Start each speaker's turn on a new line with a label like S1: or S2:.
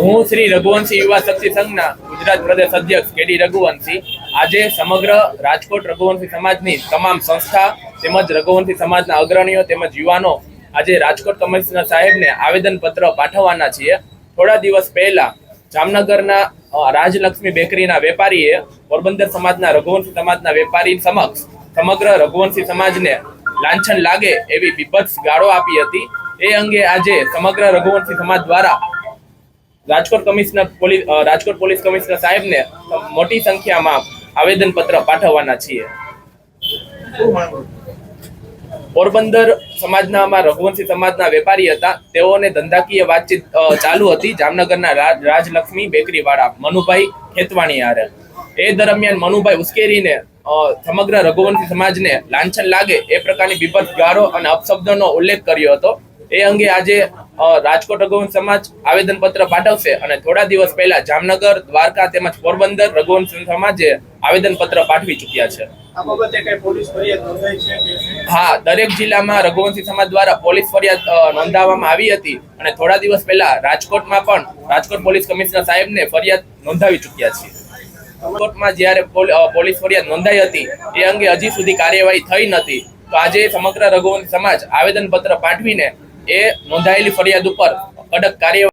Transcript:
S1: હું શ્રી રઘુવંશી યુવા શક્તિ સંઘના ગુજરાત પ્રદેશ અધ્યક્ષ કેડી રઘુવંશી. આજે સમગ્ર રાજકોટ રઘુવંશી સમાજની તમામ સંસ્થા તેમજ રઘુવંશી સમાજના અગ્રણીઓ તેમજ યુવાનો આજે રાજકોટ કમિશનર સાહેબને આવેદનપત્ર પાઠવવાના છીએ. થોડા દિવસ પહેલા જામનગરના રાજલક્ષ્મી બેકરીના વેપારીએ પોરબંદર સમાજના રઘુવંશી સમાજના વેપારી સમક્ષ સમગ્ર રઘુવંશી સમાજને લાંછન લાગે એવી બીભત્સ ગાળો આપી હતી. એ અંગે આજે સમગ્ર રઘુવંશી સમાજ દ્વારા Rajkot commissioner police Rajkot police commissioner સાહેબને મોટી સંખ્યામાં આવેદનપત્ર પાઠવવાના છીએ. પોરબંદર સમાજના અમારા રઘુવંશી સમાજના વેપારી હતા. તેઓને ધંધાકીય વાતચીત ચાલુ હતી. જામનગરના રાજ- રાજલક્ષ્મી બેકરી વાળા મનુભાઈ ખેતવાણી આરે એ દરમિયાન મનુભાઈ ઉશ્કેરીને સમગ્ર રઘુવંશી સમાજને લાંછન લાગે એ પ્રકારની બીભત્સ ગાળો અને અપશબ્દનો ઉલ્લેખ કર્યો હતો. એ અંગે આજે રાજકોટ રઘુવંશ સમાજ આવેદનપત્ર પાઠવશે અને થોડા દિવસ પહેલા જામનગર દ્વારકા તેમજ પોરબંદર રઘુવંશ સમાજે આવેદનપત્ર પાઠવી ચૂક્યા છે. હા દરેક જિલ્લામાં રઘુવંશી સમાજ દ્વારા પોલીસ ફરિયાદ નોંધાવવામાં આવી હતી અને થોડા દિવસ પહેલા રાજકોટમાં પણ રાજકોટ પોલીસ કમિશનર સાહેબને ફરિયાદ નોંધાવી ચૂક્યા છે રાજકોટમાં જ્યારે પોલીસ ફરિયાદ નોંધાઈ હતી એ અંગે હજી સુધી કાર્યવાહી થઈ નથી. તો આજે સમગ્ર રઘુવંશ સમાજ આવેદનપત્ર પાઠવીને એ નોંધાયેલી ફરિયાદ ઉપર કડક કાર્યવાહી